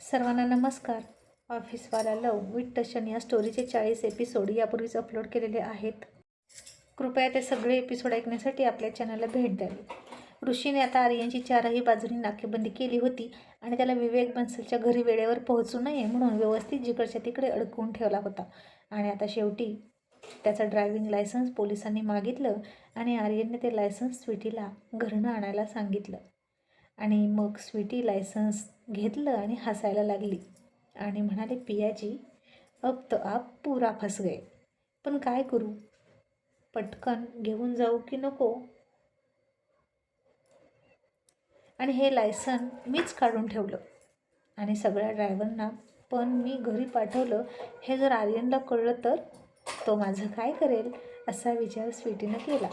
सर्वांना नमस्कार. ऑफिसवाला लव विथ टशन या स्टोरीचे चाळीस एपिसोड यापूर्वीच अपलोड केलेले आहेत. कृपया ते सगळे एपिसोड ऐकण्यासाठी आपल्या चॅनलला भेट द्यावी. ऋषीने आता आर्यनची चारही बाजूनी नाकेबंदी केली होती आणि त्याला विवेक बन्सलच्या घरी वेळेवर पोहोचू नये म्हणून व्यवस्थित जिकडच्या तिकडे अडकवून ठेवला होता. आणि आता शेवटी त्याचं ड्रायव्हिंग लायसन्स पोलिसांनी मागितलं आणि आर्यनने ते लायसन्स स्वीटीला घरनं आणायला सांगितलं. आणि मग स्वीटी लायसन्स घेतलं आणि हसायला लागली. आणि म्हणाले पियाजी अब तो आप पुरा फस गए. पण काय करू? पटकन घेऊन जाऊ की नको? आणि हे लायसन मीच काढून ठेवलं. आणि सगळ्या ड्रायव्हरना पण मी घरी पाठवलं हे जर आर्यनला कळलं तर? तो माझं काय करेल? असा विचार स्वीटीनं केला.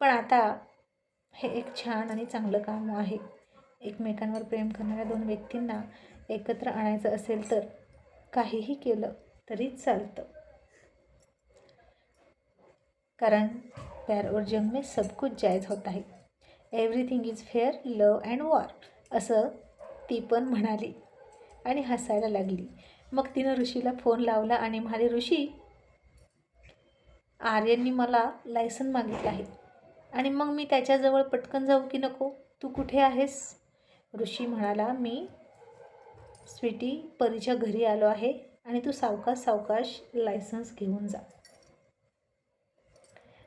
पण आता हे एक छान आणि चांगलं काम आहे. एकमेकांवर प्रेम करणाऱ्या दोन व्यक्तींना एकत्र आणायचं असेल तर काहीही केलं तरी चालतं. कारण प्यार और जंग में सब कुछ जायज होत आहे. Everything is fair love and war असं ती पण म्हणाली आणि हसायला लागली. मग तिनं ऋषीला फोन लावला आणि म्हणाली ऋषी आर्यननी मला लायसन मागितलं आहे. आणि मग मी त्याच्याजवळ पटकन जाऊ की नको? तू कुठे आहेस? ऋषी म्हणाला मी स्वीटी परीच्या घरी आलो आहे आणि तू सावकाश सावकाश लायसन्स घेऊन जा.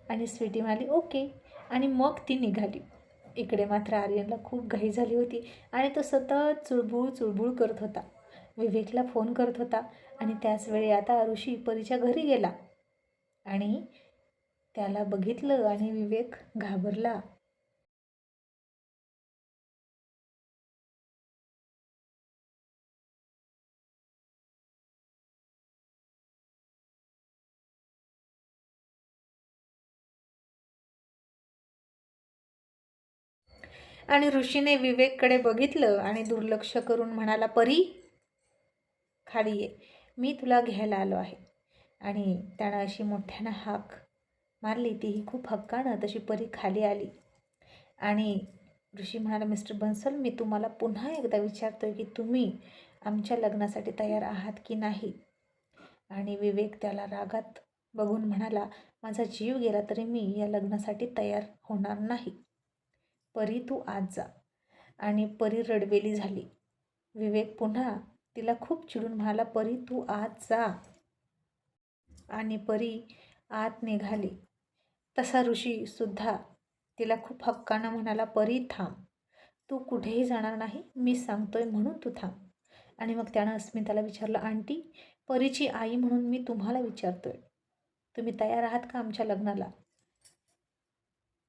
आणि स्वीटी म्हणाली ओके. आणि मग ती निघाली. इकडे मात्र आर्यनला खूप घाई झाली होती आणि तो सतत चुळबुळ चुळबुळ करत होता. विवेकला फोन करत होता आणि त्याचवेळी आता ऋषी परीच्या घरी गेला. आणि त्याला बघितलं आणि विवेक घाबरला. आणि ऋषीने विवेककडे बघितलं आणि दुर्लक्ष करून म्हणाला परी खाली ये. मी तुला घ्यायला आलो आहे. आणि त्यानं अशी मोठ्यानं हाक मारली. तीही खूप हक्कानं तशी परी खाली आली. आणि ऋषी म्हणाला मिस्टर बन्सल मी तुम्हाला पुन्हा एकदा विचारतोय की तुम्ही आमच्या लग्नासाठी तयार आहात की नाही? आणि विवेक त्याला रागात बघून म्हणाला माझा जीव गेला तरी मी या लग्नासाठी तयार होणार नाही. परी तू आज जा. आणि परी रडवेली झाली. विवेक पुन्हा तिला खूप चिडून म्हणाला परी तू आज जा. आणि परी आत निघाली. तसा ऋषीसुद्धा तिला खूप हक्कानं म्हणाला परी थांब. तू कुठेही जाणार नाही मी सांगतोय म्हणून तू थांब. आणि मग त्यानं अस्मिताला विचारलं आंटी परीची आई म्हणून मी तुम्हाला विचारतोय. तुम्ही तयार आहात का आमच्या लग्नाला?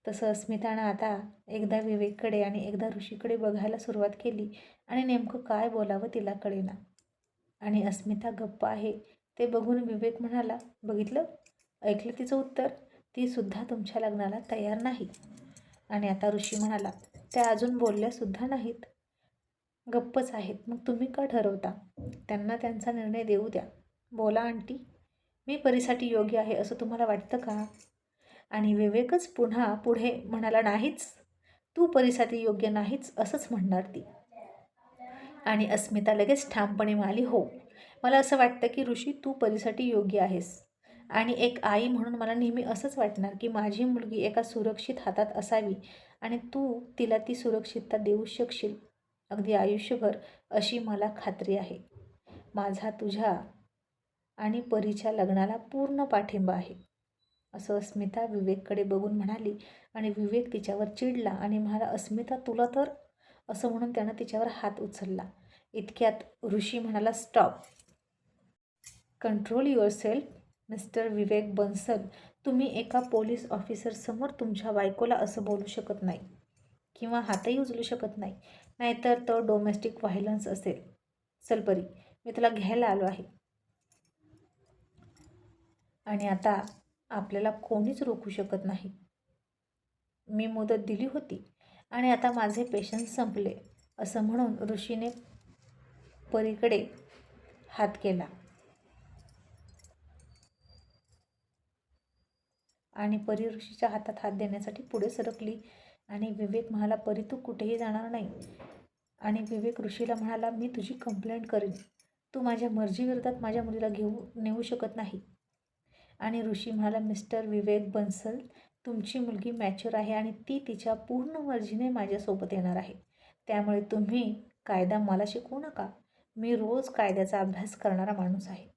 तसं अस्मितानं आता एकदा विवेककडे आणि एकदा ऋषीकडे बघायला सुरुवात केली आणि नेमकं काय बोलावं तिला कळेना. आणि अस्मिता गप्प आहे. ते बघून विवेक म्हणाला बघितलं? ऐकलं तिचं उत्तर? ती सुद्धा तुमच्या लग्नाला तयार नाही. आणि आता ऋषी म्हणाला त्या अजून बोलल्यासुद्धा नाहीत. गप्पच आहेत. मग तुम्ही का ठरवता? त्यांना त्यांचा निर्णय देऊ द्या. बोला आंटी. मी परीसाठी योग्य आहे असं तुम्हाला वाटतं का? आणि विवेकच पुन्हा पुढे म्हणाला नाहीच. तू परीसाठी योग्य नाहीच असंच म्हणणार ती. आणि अस्मिता लगेच ठामपणे म्हणाली हो. मला असं वाटतं की ऋषी तू परीसाठी योग्य आहेस. आणि एक आई म्हणून मला नेहमी असंच वाटणार की माझी मुलगी एका सुरक्षित हातात असावी आणि तू तिला ती सुरक्षितता देऊ शकशील. अगदी आयुष्यभर अशी मला खात्री आहे. माझा तुझ्या आणि परीच्या लग्नाला पूर्ण पाठिंबा आहे. असं अस्मिता विवेककडे बघून म्हणाली आणि विवेक तिच्यावर चिडला आणि म्हणाला अस्मिता तुला तर असं म्हणून त्यानं तिच्यावर हात उचलला. इतक्यात ऋषी म्हणाला stop. Control yourself Mister Vivek Bansal. तुम्ही एका पोलीस ऑफिसरसमोर तुमच्या बायकोला असं बोलू शकत नाही किंवा हातही उचलू शकत नाही. नाहीतर तो डोमेस्टिक व्हायलन्स असेल. चल परी मी तुला घ्यायला आलो आहे. आणि आता आपल्याला कोणीच रोखू शकत नाही. मी मुदत दिली होती आणि आता माझे पेशन्स संपले असं म्हणून ऋषीने परीकडे हात केला. आणि परी ऋषीच्या हातात हात देण्यासाठी पुढे सरकली आणि विवेक म्हणाला परी तू कुठेही जाणार नाही. आणि विवेक ऋषीला म्हणाला मी तुझी कंप्लेंट करेन. तू माझ्या मर्जीविरोधात माझ्या मुलीला घेऊ नेऊ शकत नाही. आणि ऋषी म्हणाला मिस्टर विवेक बन्सल तुमची मुलगी मॅच्युअर आहे आणि ती तिच्या पूर्ण मर्जीने माझ्यासोबत येणार आहे. त्यामुळे तुम्ही कायदा मला शिकवू नका. मी रोज कायद्याचा अभ्यास करणारा माणूस आहे.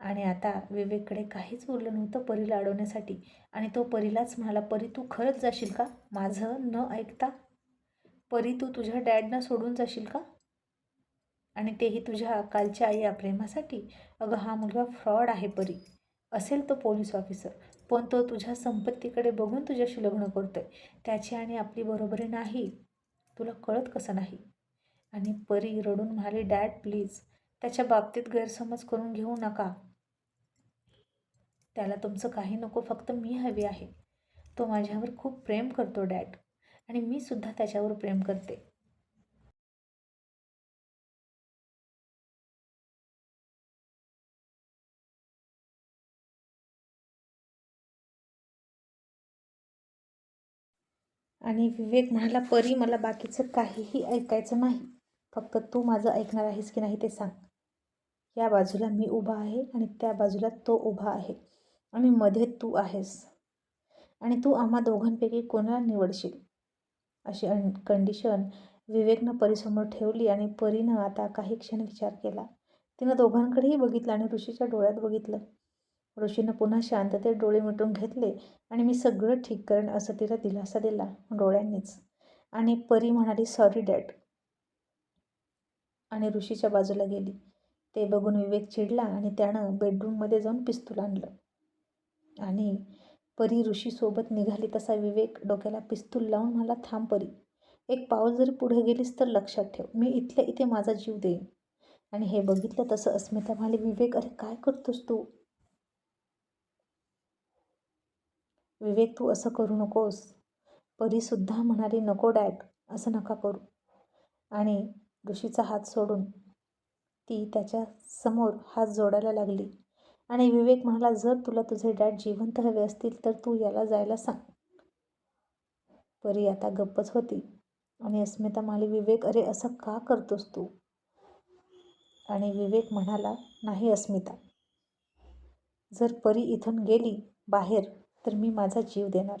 आणि आता विवेककडे काहीच उरलं नव्हतं परीला अडवण्यासाठी. आणि तो परीलाच म्हणाला परी तू खरंच जाशील का? माझं न ऐकता? परी तू तुझ्या डॅडनं सोडून जाशील का? आणि तेही तुझ्या कालच्या आई या प्रेमासाठी. अगं हा मुलगा फ्रॉड आहे परी. असेल तो पोलीस ऑफिसर पण तो तुझ्या संपत्तीकडे बघून तुझ्याशी लग्न करतो आहे त्याची आणि आपली बरोबरी नाही. तुला कळत कसं नाही? आणि परी रडून म्हणाली डॅड प्लीज त्याच्या बाबतीत गैरसमज करून घेऊ नका. त्याला तुमचं काही नको फक्त मी हवी आहे. तो माझ्यावर खूप प्रेम करतो डॅड. आणि मी सुद्धा त्याच्यावर प्रेम करते. आणि विवेक म्हणाला परी मला बाकीचं काहीही ऐकायचं नाही. फक्त तू माझं ऐकणार आहेस की नाही ते सांग. या बाजूला मी उभा आहे आणि त्या बाजूला तो उभा आहे. आणि मध्ये तू आहेस. आणि तू आम्हा दोघांपैकी कोणाला निवडशील? अशी अन कंडिशन विवेकनं परीसमोर ठेवली आणि परीनं आता काही क्षण विचार केला. तिनं दोघांकडेही बघितलं आणि ऋषीच्या डोळ्यात बघितलं. ऋषीनं पुन्हा शांततेत डोळे मिटून घेतले आणि मी सगळं ठीक करेन असं तिला दिलासा दिला डोळ्यांनीच. आणि परी म्हणाली सॉरी डॅड आणि ऋषीच्या बाजूला गेली. ते बघून विवेक चिडला आणि त्यानं बेडरूममध्ये जाऊन पिस्तूल आणलं. आणि परी ऋषीसोबत निघाली तसा विवेक डोक्याला पिस्तूल लावून मला थांब परी. एक पाऊल जरी पुढे गेलीस तर लक्षात ठेव. मी इथल्या इथे माझा जीव देईन. आणि हे बघितलं तसं अस्मिता म्हणाली विवेक अरे काय करतोस तू? विवेक तू असं करू नकोस. परीसुद्धा म्हणाली नको डॅड असं नका करू. आणि ऋषीचा हात सोडून ती त्याच्यासमोर हात जोडायला लागली. आणि विवेक म्हणाला जर तुला तुझे डॅड जिवंत हवे असतील तर तू याला जायला सांग. परी आता गप्पच होती. आणि अस्मिता म्हणाली विवेक अरे असं का करतोस तू? आणि विवेक म्हणाला नाही अस्मिता. जर परी इथून गेली बाहेर तर मी माझा जीव देणार.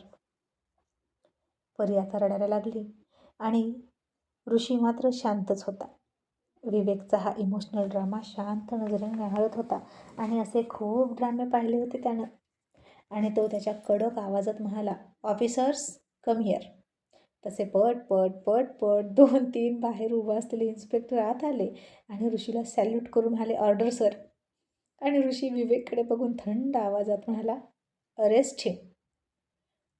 परी आता रडायला लागली आणि ऋषी मात्र शांतच होता. विवेकचा हा इमोशनल ड्रामा शांत नजरेने निहाळत होता आणि असे खूप ड्रामे पाहिले होते त्यानं. आणि तो त्याच्या कडक आवाजात म्हणाला ऑफिसर्स कम हिअर तसे पट पट पट पट दोन तीन बाहेर उभा असलेले इन्स्पेक्टर आत आले आणि ऋषीला सॅल्यूट करून म्हणाले ऑर्डर सर आणि ऋषी विवेककडे बघून थंड आवाजात म्हणाला अरेस्ट ठेव.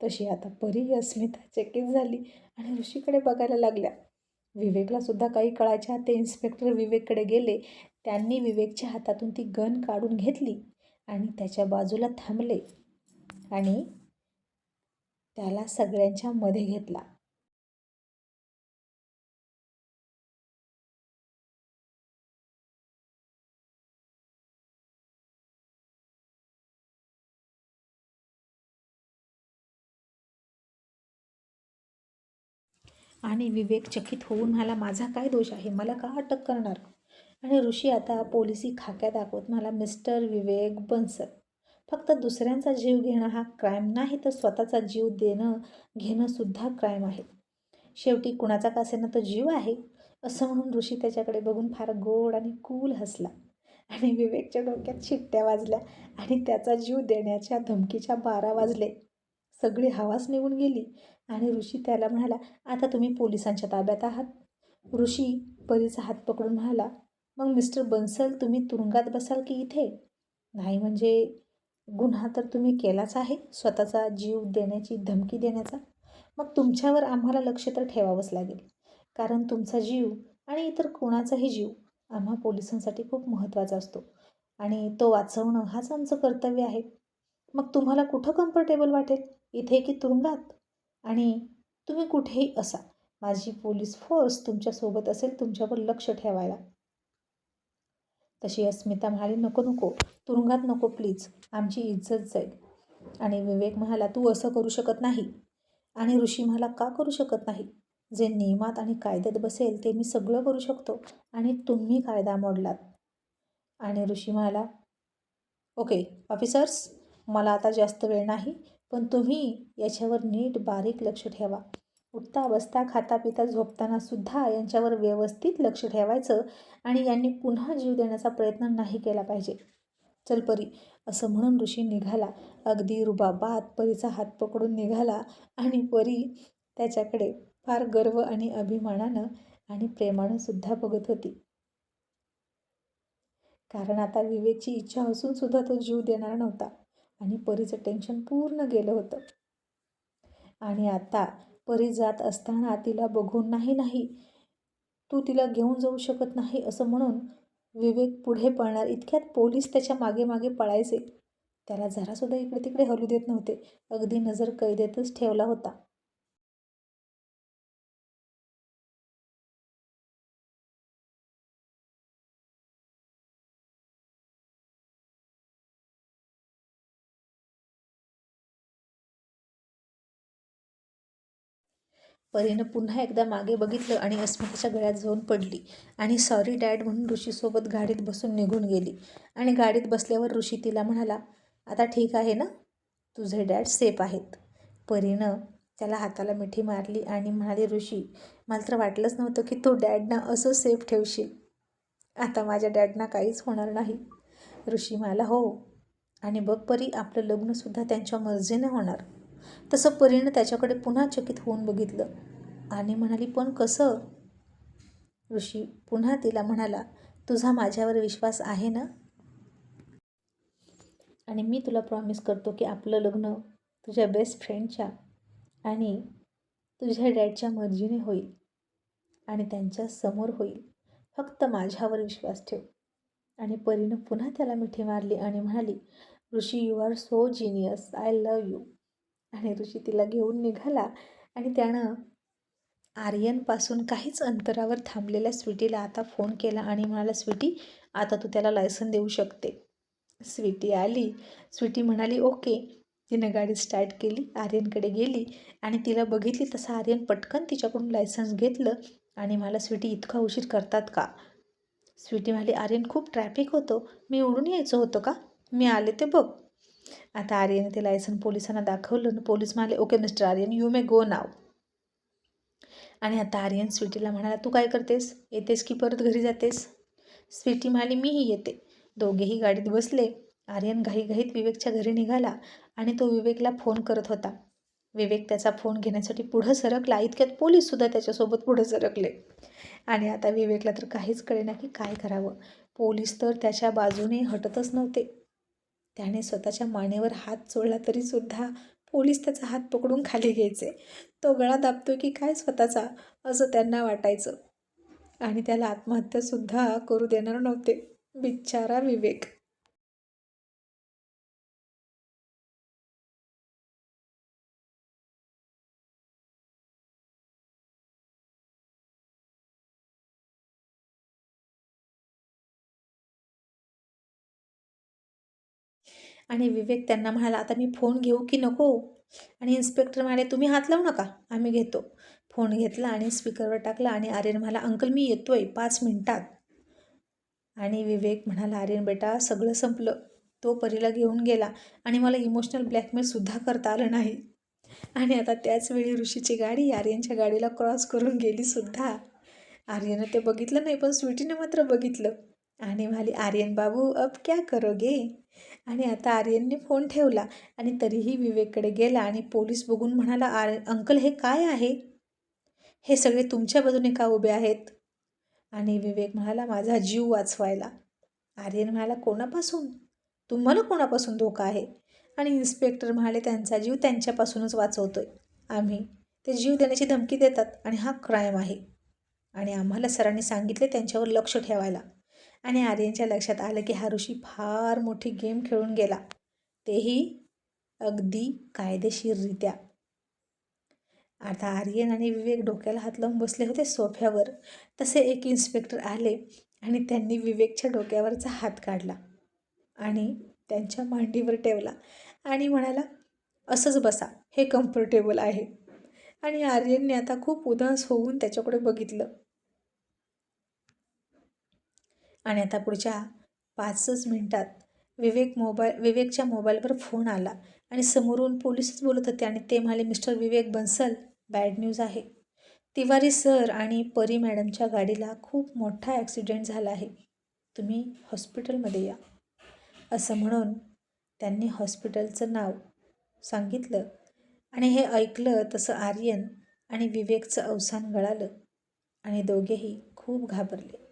तशी आता परी अस्मिता चकित झाली आणि ऋषीकडे बघायला लागल्या. विवेकला सुद्धा काही कळायच्या ते इन्स्पेक्टर विवेककडे गेले. त्यांनी विवेकच्या हातातून ती गन काढून घेतली आणि त्याच्या बाजूला थांबले आणि त्याला सगळ्यांच्या मध्ये घेतला. आणि विवेक चकित होऊन मला माझा काय दोष आहे? मला का अटक करणार? आणि ऋषी आता पोलिसी खाक्या दाखवत मला मिस्टर विवेक बन्सल फक्त दुसऱ्यांचा जीव घेणं हा क्राईम नाही तर स्वतःचा जीव देणं घेणंसुद्धा क्राईम आहे. शेवटी कुणाचा कासेनं तर जीव आहे? असं म्हणून ऋषी त्याच्याकडे बघून फार गोड आणि कूल हसला. आणि विवेकच्या डोक्यात शिट्ट्या वाजल्या आणि त्याचा जीव देण्याच्या धमकीच्या बारा वाजले. सगळी हवाच निघून गेली. आणि ऋषी त्याला म्हणाला आता तुम्ही पोलिसांच्या ताब्यात आहात. ऋषी परीचा हात पकडून म्हणाला मग मिस्टर बन्सल तुम्ही तुरुंगात बसाल की इथे? नाही म्हणजे गुन्हा तर तुम्ही केलाच आहे स्वतःचा जीव देण्याची धमकी देण्याचा. मग तुमच्यावर आम्हाला लक्ष तर ठेवावंच लागेल. कारण तुमचा जीव आणि इतर कोणाचाही जीव आम्हा पोलिसांसाठी खूप महत्त्वाचा असतो आणि तो वाचवणं हाच आमचं कर्तव्य आहे. मग तुम्हाला कुठं कम्फर्टेबल वाटेल? इथे की तुरुंगात? आणि तुम्ही कुठेही असा. माझी पोलीस फोर्स तुमच्यासोबत असेल तुमच्यावर लक्ष ठेवायला. तशी अस्मिता म्हणाली नको नको. तुरुंगात नको प्लीज आमची इज्जत जाईल. आणि विवेक म्हणाला तू असं करू शकत नाही. आणि ऋषी म्हणाला का करू शकत नाही? जे नियमात आणि कायद्यात बसेल ते मी सगळं करू शकतो आणि तुम्ही कायदा मोडलात. आणि ऋषी म्हणाला ओके ऑफिसर्स मला आता जास्त वेळ नाही. पण तुम्ही याच्यावर नीट बारीक लक्ष ठेवा. उठता बसता खाता पिता झोपताना सुद्धा यांच्यावर व्यवस्थित लक्ष ठेवायचं आणि यांनी पुन्हा जीव देण्याचा प्रयत्न नाही केला पाहिजे. चल परी असं म्हणून ऋषी निघाला. अगदी रुबाबात परीचा हात पकडून निघाला आणि परी त्याच्याकडे फार गर्व आणि अभिमानानं आणि प्रेमानं सुद्धा बघत होती. कारण आता विवेकची इच्छा असून सुद्धा तो जीव देणार नव्हता. आणि परीचं टेन्शन पूर्ण गेलं होतं. आणि आता परी जात असताना तिला बघून नाही नाही तू तिला घेऊन जाऊ शकत नाही असं म्हणून विवेक पुढे पळणार. इतक्यात पोलीस त्याच्यामागे मागे पळायचे. त्याला जरासुद्धा इकडे तिकडे हलू देत नव्हते. अगदी नजर कैदेतच ठेवला होता. परीनं पुन्हा एकदा मागे बघितलं आणि अस्मिताच्या गळ्यात जाऊन पडली. आणि सॉरी डॅड म्हणून ऋषीसोबत गाडीत बसून निघून गेली. आणि गाडीत बसल्यावर ऋषी तिला म्हणाला आता ठीक आहे ना? तुझे डॅड सेफ आहेत. परीनं त्याला हाताला मिठी मारली आणि म्हणाली ऋषी मला तर वाटलंच नव्हतं की तू डॅडना असं सेफ ठेवशील. आता माझ्या डॅडना काहीच होणार नाही. ऋषी म्हणाला हो. आणि बघ परी आपलं लग्नसुद्धा त्यांच्या मर्जीने होणार. तसं परीनं त्याच्याकडे पुन्हा चकित होऊन बघितलं. आणि म्हणाली पण कसं? ऋषी पुन्हा तिला म्हणाला तुझा माझ्यावर विश्वास आहे ना? आणि मी तुला प्रॉमिस करतो की आपलं लग्न तुझ्या बेस्ट फ्रेंडच्या आणि तुझ्या डॅडच्या मर्जीने होईल आणि त्यांच्यासमोर होईल. फक्त माझ्यावर विश्वास ठेव. आणि परीनं पुन्हा त्याला मिठी मारली आणि म्हणाली Rishi you are so genius I love you आणि ऋषी तिला घेऊन निघाला आणि त्यानं आर्यनपासून काहीच अंतरावर थांबलेल्या स्वीटीला आता फोन केला आणि म्हणाला स्वीटी आता तू त्याला लायसन देऊ शकते. स्वीटी आली. स्वीटी म्हणाली ओके. तिनं गाडी स्टार्ट केली आर्यनकडे गेली आणि तिला बघितली तसं आर्यन पटकन तिच्याकडून लायसन्स घेतलं आणि मला स्वीटी इतका उशीर करतात का? स्वीटी म्हणाली आर्यन खूप ट्रॅफिक होतो. मी उडून यायचं होतं का? मी आले ते बघ. आता आर्यने ते लायसन पोलिसांना दाखवलं पोलीस म्हणाले okay Mister Aryan you may go नाव आणि आता आर्यन स्वीटीला म्हणाला तू काय करतेस? येतेस की परत घरी जातेस? स्वीटी म्हणाली मीही येते. दोघेही गाडीत बसले. आर्यन घाईघाईत विवेकच्या घरी निघाला आणि तो विवेकला फोन करत होता. विवेक त्याचा फोन घेण्यासाठी पुढं सरकला. इतक्यात पोलीससुद्धा त्याच्यासोबत पुढं सरकले. आणि आता विवेकला तर काहीच कळेना की काय करावं. पोलीस तर त्याच्या बाजूने हटतच नव्हते. त्याने स्वतःच्या मानेवर हात चोळला तरीसुद्धा पोलीस त्याचा हात पकडून खाली घ्यायचे. तो गळा दाबतोय की काय स्वतःचा असं त्यांना वाटायचं. आणि त्याला आत्महत्यासुद्धा करू देणार नव्हते. बिचारा विवेक. आणि विवेक त्यांना म्हणाला आता मी फोन घेऊ की नको? आणि इन्स्पेक्टर म्हणाले तुम्ही हात लावू नका आम्ही घेतो. फोन घेतला आणि स्पीकरवर टाकला आणि आर्यन म्हणाला अंकल मी येतोय पाच मिनटात. आणि विवेक म्हणाला आर्यन बेटा सगळं संपलं. तो परीला घेऊन गेला आणि मला इमोशनल ब्लॅकमेलसुद्धा करता आलं नाही. आणि आता त्याचवेळी ऋषीची गाडी आर्यनच्या गाडीला क्रॉस करून गेलीसुद्धा आर्यनं ते बघितलं नाही पण स्वीटीने मात्र बघितलं. आणि म्हणाली आर्यन बाबू अब क्या करोगे? आणि आता आर्यनने फोन ठेवला आणि तरीही विवेककडे गेला आणि पोलीस बघून म्हणाला आर अंकल हे काय आहे? हे सगळे तुमच्या बाजूने का उभे आहेत. आणि विवेक म्हणाला माझा जीव वाचवायला. आर्यन म्हणाला कोणापासून? तुम्हाला कोणापासून धोका आहे? आणि इन्स्पेक्टर म्हणाले त्यांचा जीव त्यांच्यापासूनच वाचवतोय. आम्ही ते जीव देण्याची धमकी देतात आणि हा क्राईम आहे. आणि आम्हाला सरांनी सांगितले त्यांच्यावर लक्ष ठेवायला. आणि आर्यनच्या लक्षात आलं की हा ऋषी फार मोठी गेम खेळून गेला. तेही अगदी कायदेशीररित्या. आता आर्यन आणि विवेक डोक्याला हात लावून बसले होते सोफ्यावर. तसे एक इन्स्पेक्टर आले आणि त्यांनी विवेकच्या डोक्यावरचा हात काढला आणि त्यांच्या मांडीवर ठेवला आणि म्हणाला असंच बसा हे कम्फर्टेबल आहे. आणि आर्यनने आता खूप उदास होऊन त्याच्याकडे बघितलं. आणि आता पुढच्या पाचच मिनटात विवेक मोबाईल विवेकच्या मोबाईलवर फोन आला आणि समोरून पोलीसच बोलत होते आणि ते म्हणाले Mister Vivek Bansal bad news आहे. तिवारी सर आणि परी मॅडमच्या गाडीला खूप मोठा ॲक्सिडेंट झाला आहे. तुम्ही हॉस्पिटलमध्ये या. असं म्हणून त्यांनी हॉस्पिटलचं नाव सांगितलं आणि हे ऐकलं तसं आर्यन आणि विवेकचं अवसान गळालं आणि दोघेही खूप घाबरले.